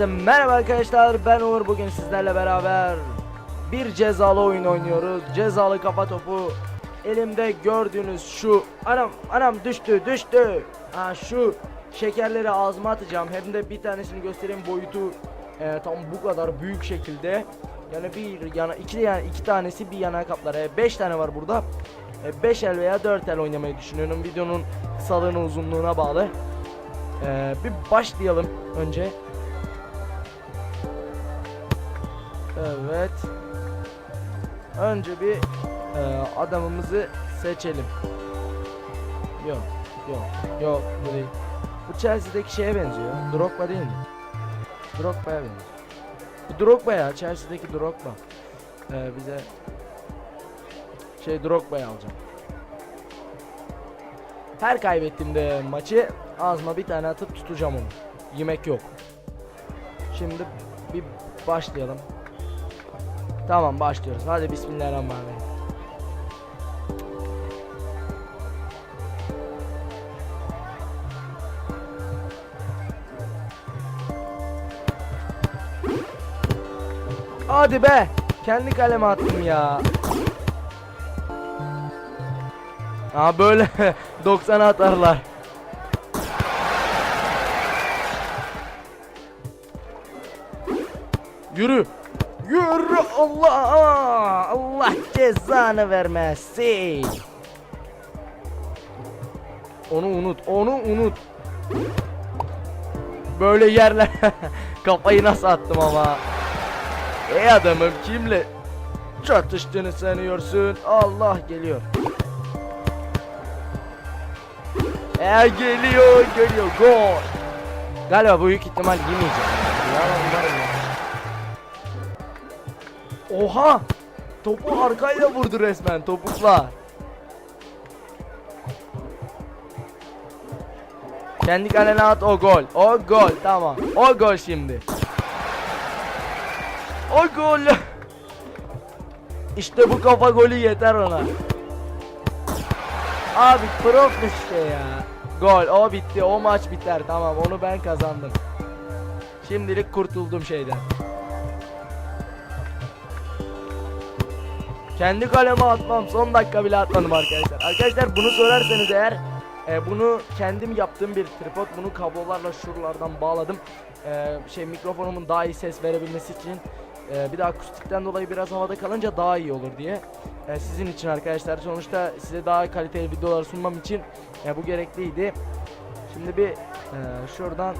Herkese merhaba arkadaşlar. Ben Uğur. Bugün sizlerle beraber bir cezalı oyun oynuyoruz. Cezalı kafa topu. Elimde gördüğünüz şu anam anam düştü düştü. Ha şu şekerleri ağzıma atacağım. Hem de bir tanesini göstereyim. Boyutu e, tam bu kadar büyük şekilde. Yani bir yana iki yani iki tanesi bir yana kaplar. E, beş tane var burada. 5 el veya 4 el oynamayı düşünüyorum. Videonun kısalığına uzunluğuna bağlı. Ee, bir başlayalım önce. Evet. Önce bir e, adamımızı seçelim. Yok, yok, yok bu değil. Bu Chelsea'deki şeye benziyor. Drogba değil mi? Drogba'ya benziyor. Bu Drogba ya, Chelsea'deki Drogba. Ee, bize şey Drogba'yı alacağım. Her kaybettiğimde maçı ağzıma bir tane atıp tutacağım onu. Yemek yok. Şimdi bir başlayalım. Tamam başlıyoruz. Hadi bismillahirrahmanirrahim. Hadi be. Kendi kaleme attım ya. Aa böyle 90 atarlar. Yürü cezanı vermesin. Onu unut, onu unut. Böyle yerler kafayı nasıl attım ama. Ey adamım kimle çatıştığını sanıyorsun? Allah geliyor. E geliyor, geliyor. Gol. Galiba büyük ihtimal yemeyeceğim. Ya umarım ya. Oha! Topu arkayla vurdu resmen topukla. Kendi kalene at o gol. O gol tamam. O gol şimdi. O gol. İşte bu kafa golü yeter ona. Abi prof işte ya. Gol o bitti o maç biter tamam onu ben kazandım. Şimdilik kurtuldum şeyden. Kendi kaleme atmam son dakika bile atmadım arkadaşlar. Arkadaşlar bunu sorarsanız eğer e, bunu kendim yaptığım bir tripod bunu kablolarla şuralardan bağladım. E, şey mikrofonumun daha iyi ses verebilmesi için e, bir de akustikten dolayı biraz havada kalınca daha iyi olur diye. E, sizin için arkadaşlar sonuçta size daha kaliteli videolar sunmam için e, bu gerekliydi. Şimdi bir e, şuradan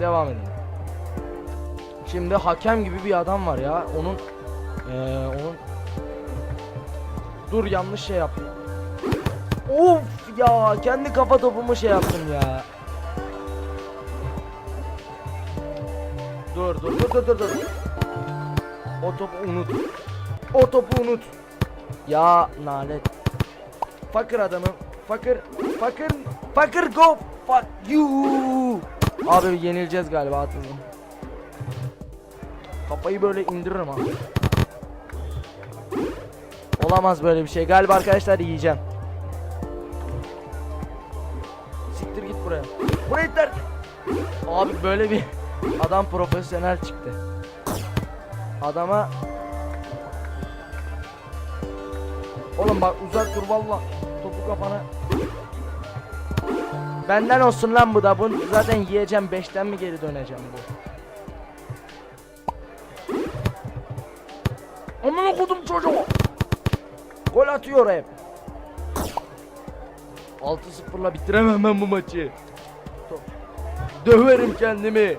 devam edelim. Şimdi hakem gibi bir adam var ya onun e, onun Dur yanlış şey yaptım. Of ya kendi kafa topumu şey yaptım ya. Dur dur dur dur dur dur. O topu unut. O topu unut. Ya nalet. Fakir adamım. Fakir. Fakir. Fakir go. Fuck you. Abi yenileceğiz galiba atıldım. Kafayı böyle indiririm abi. Olamaz böyle bir şey. Galiba arkadaşlar yiyeceğim. Siktir git buraya. Buraya terk. Abi böyle bir adam profesyonel çıktı. Adama Oğlum bak uzak dur valla. Topu kafana. Benden olsun lan bu da. Bunu zaten yiyeceğim. Beşten mi geri döneceğim bu? Aman okudum çocuğu. Gol atıyor hep. 6-0'la bitiremem ben bu maçı. Döverim kendimi.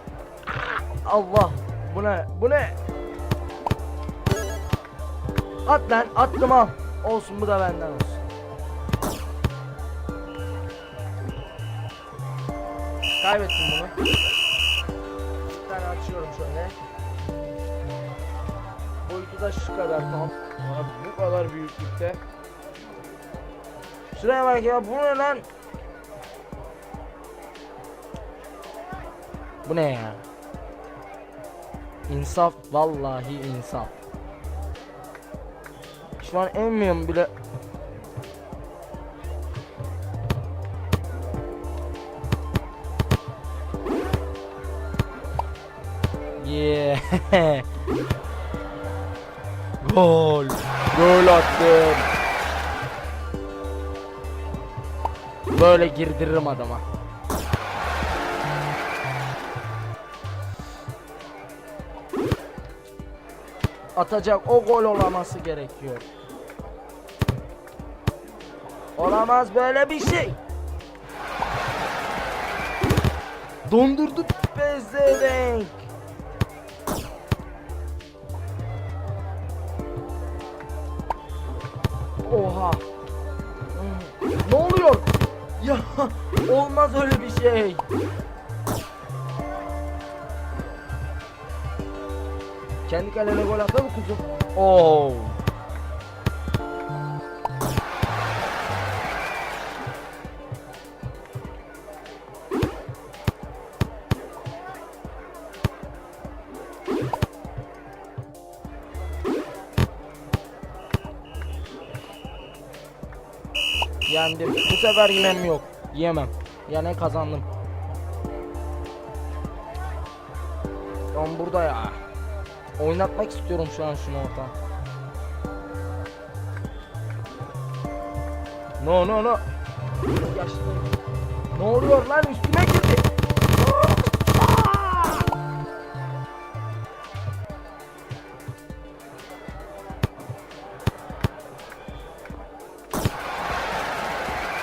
Allah. Bu ne? Bu ne? At lan. Attım al. Olsun bu da benden olsun. Kaybettim bunu. Bir tane açıyorum şöyle. Boyutu da şu kadar tam. Abi bu kadar büyüklükte. Şuraya bak ya bu ne lan? Bu ne ya? İnsaf vallahi insaf. Şu an emmiyorum bile. Yeah. Gol. Gol attım. Böyle girdiririm adama. Atacak o gol olaması gerekiyor. Olamaz böyle bir şey. Dondurdu pezevenk. Olmaz öyle bir şey. Kendi kalene gol atar mı kuzum? Oo. Yendim. Bu sefer yemem yok. Yemem. Yani kazandım. Ben burada ya. Oynatmak istiyorum şu an şunu orta. No no no. Ne oluyor lan üstüme girdi.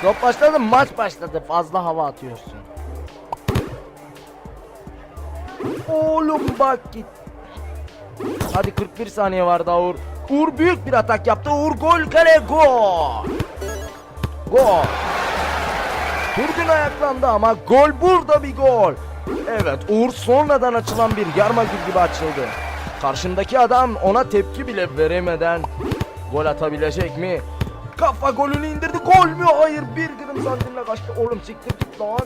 Top başladı maç başladı fazla hava atıyorsun. Oğlum bak git. Hadi 41 saniye var daha Uğur. Uğur büyük bir atak yaptı. Uğur gol kale gol. Gol. Türk'ün ayaklandı ama gol burada bir gol. Evet Uğur sonradan açılan bir yarma gibi açıldı. Karşındaki adam ona tepki bile veremeden gol atabilecek mi? Kafa golünü indirdi. Gol mü? Hayır. Bir gırım santimle kaçtı. Oğlum siktir git lan.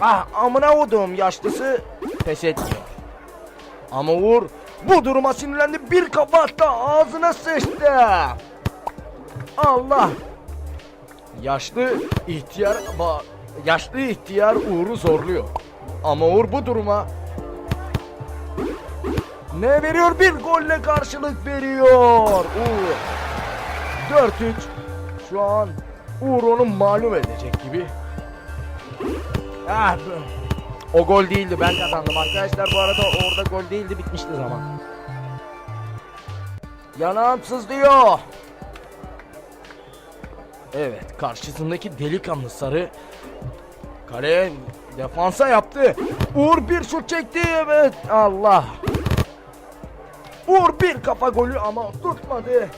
Ah amına kodum yaşlısı pes etmiyor. Ama Uğur bu duruma sinirlendi. Bir kafa attı. Ağzına sıçtı. Allah. Yaşlı ihtiyar yaşlı ihtiyar Uğur'u zorluyor. Ama Uğur bu duruma ne veriyor? Bir golle karşılık veriyor. Uğur. 4-3. Şu an Uğur onu mağlup edecek gibi. Ah, o gol değildi ben kazandım arkadaşlar bu arada orada gol değildi bitmişti zaman. Yanağım sızlıyor. Evet karşısındaki delikanlı sarı kale defansa yaptı. Uğur bir şut çekti evet Allah. Uğur bir kafa golü ama tutmadı.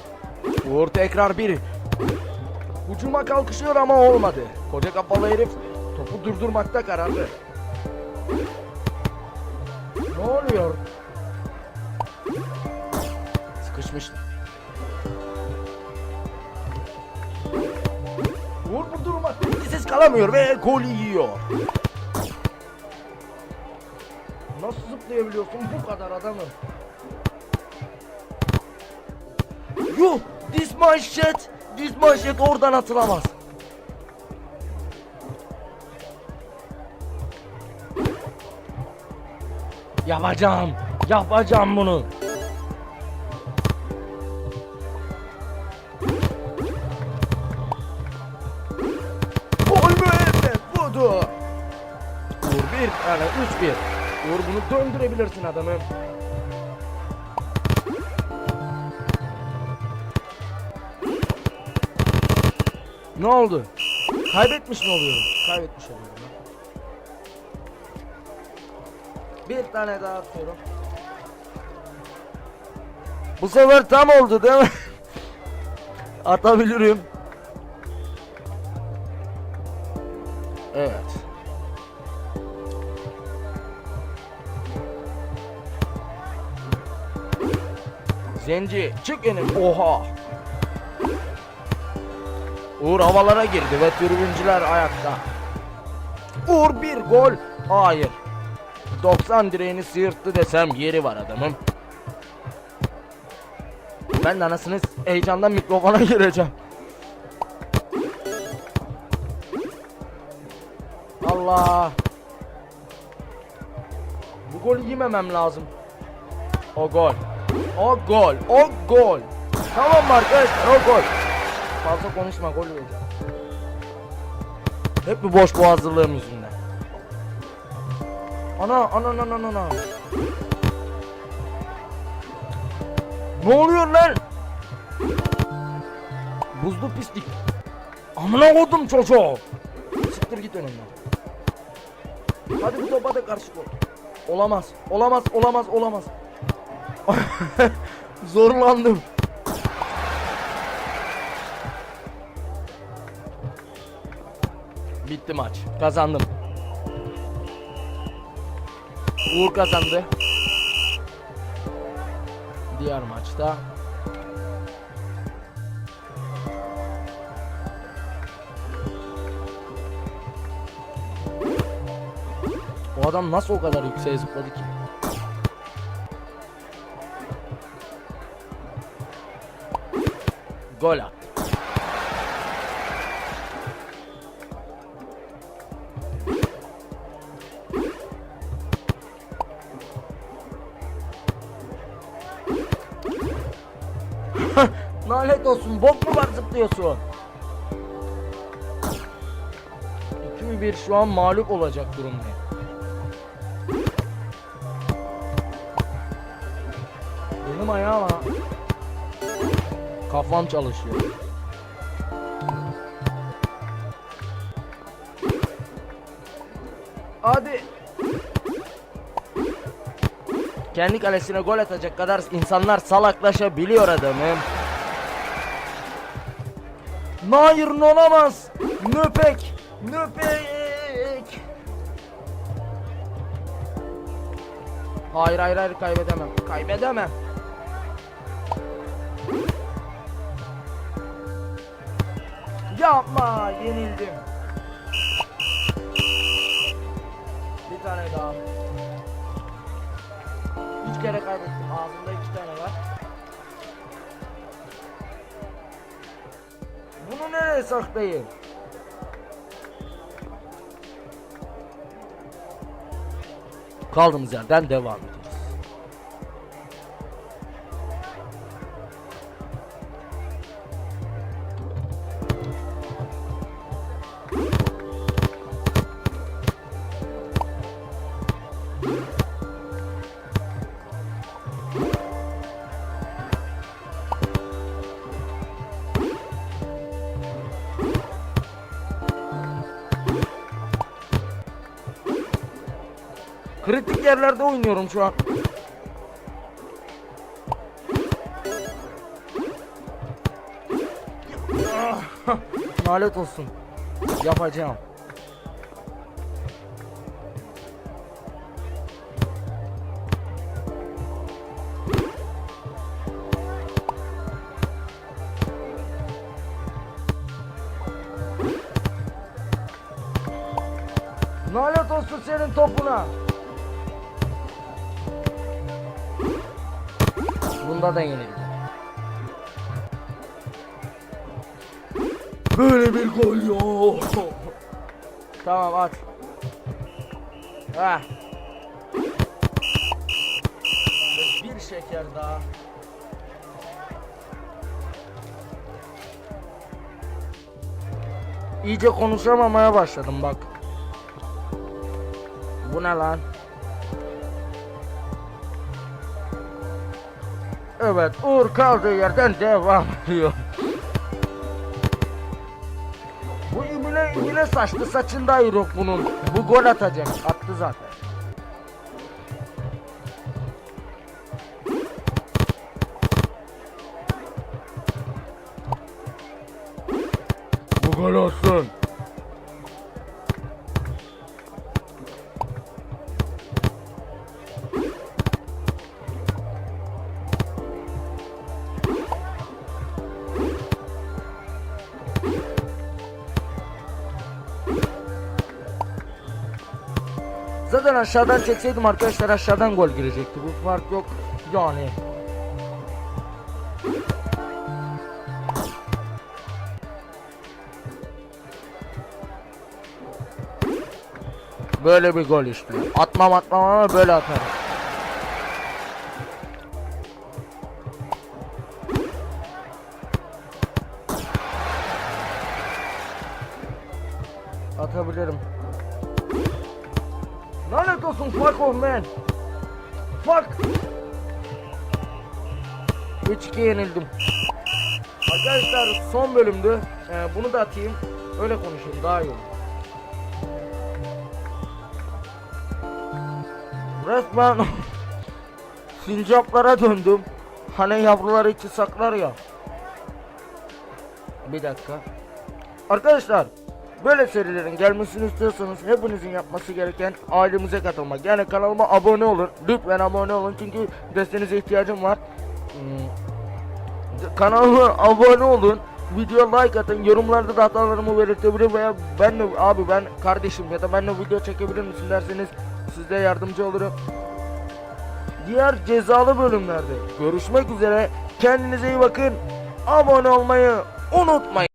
Uğur tekrar bir Hücuma kalkışıyor ama olmadı. Koca kafalı herif topu durdurmakta kararlı. Ne oluyor? Sıkışmış. Uğur bu duruma etkisiz kalamıyor ve gol yiyor. Nasıl zıplayabiliyorsun bu kadar adamı? Yuh! This manşet! This manşet oradan atılamaz. Yapacağım. Yapacağım bunu. Gol mü? Evet budur. Uğur bir tane üç bir. Uğur bunu döndürebilirsin adamım. Ne oldu? Kaybetmiş mi oluyorum? Kaybetmiş oluyorum. Bir tane daha atıyorum. Bu sefer tam oldu değil mi? Atabilirim. Evet. Zenci çık önüm. Oha. Uğur havalara girdi ve tribüncüler ayakta. Uğur bir gol. Hayır. 90 direğini sıyırttı desem yeri var adamın. Ben de anasını heyecandan mikrofona gireceğim. Allah. Bu golü yememem lazım. O gol. O gol. O gol. Tamam arkadaşlar? O gol. Fazla konuşma gol olacak. Hep bir boş boğazlılığım yüzünden. Ana ana ana ana ana. Ne oluyor lan? Buzlu pislik. Amına koydum çocuğu. Siktir git önümden. Hadi bu topa da karşı ol. Olamaz. Olamaz. Olamaz. Olamaz. Zorlandım. Bitti maç. Kazandım. Uğur kazandı. Diğer maçta O adam nasıl o kadar yükseğe zıpladı ki? Gol attı. Lanet olsun bok mu var zıplıyorsun? 2-1 şu an mağlup olacak durumdayım. Benim ayağım ha. Kafam çalışıyor. Hadi. Kendi kalesine gol atacak kadar insanlar salaklaşabiliyor adamım. Hayır olamaz. Nöpek. Nöpek. Hayır hayır hayır kaybedemem. Kaybedemem. Yapma yenildim. Bir tane daha. Üç kere kaybettim. Ağzımda Nereye saklayayım? Kaldığımız yerden devam ediyoruz. Yerlerde oynuyorum şu an. Ah, Lanet olsun. Yapacağım. Bunda da yenildi. Böyle bir gol yok. tamam at. Ha. Bir şeker daha. İyice konuşamamaya başladım bak. Bu ne lan? Evet, Uğur kaldığı yerden devam ediyor. Bu imine imine saçlı saçında yok bunun. Bu gol atacak. Attı zaten. Ortadan aşağıdan çekseydim arkadaşlar aşağıdan gol girecekti. Bu fark yok. Yani. Böyle bir gol işte. Atmam atmam ama böyle atarım. Atabilirim. Lanet olsun fuck off man. Fuck. 3-2 yenildim. Arkadaşlar son bölümdü. Ee, bunu da atayım. Öyle konuşayım daha iyi olur. Resmen sincaplara döndüm. Hani yavrular içi saklar ya. Bir dakika. Arkadaşlar böyle serilerin gelmesini istiyorsanız hepinizin yapması gereken ailemize katılmak. Yani kanalıma abone olun. Lütfen abone olun çünkü desteğinize ihtiyacım var. Hmm. Kanalıma abone olun. Video like atın. Yorumlarda da hatalarımı belirtebilir veya ben de abi ben kardeşim ya da benimle video çekebilir misin derseniz size yardımcı olurum. Diğer cezalı bölümlerde görüşmek üzere. Kendinize iyi bakın. Abone olmayı unutmayın.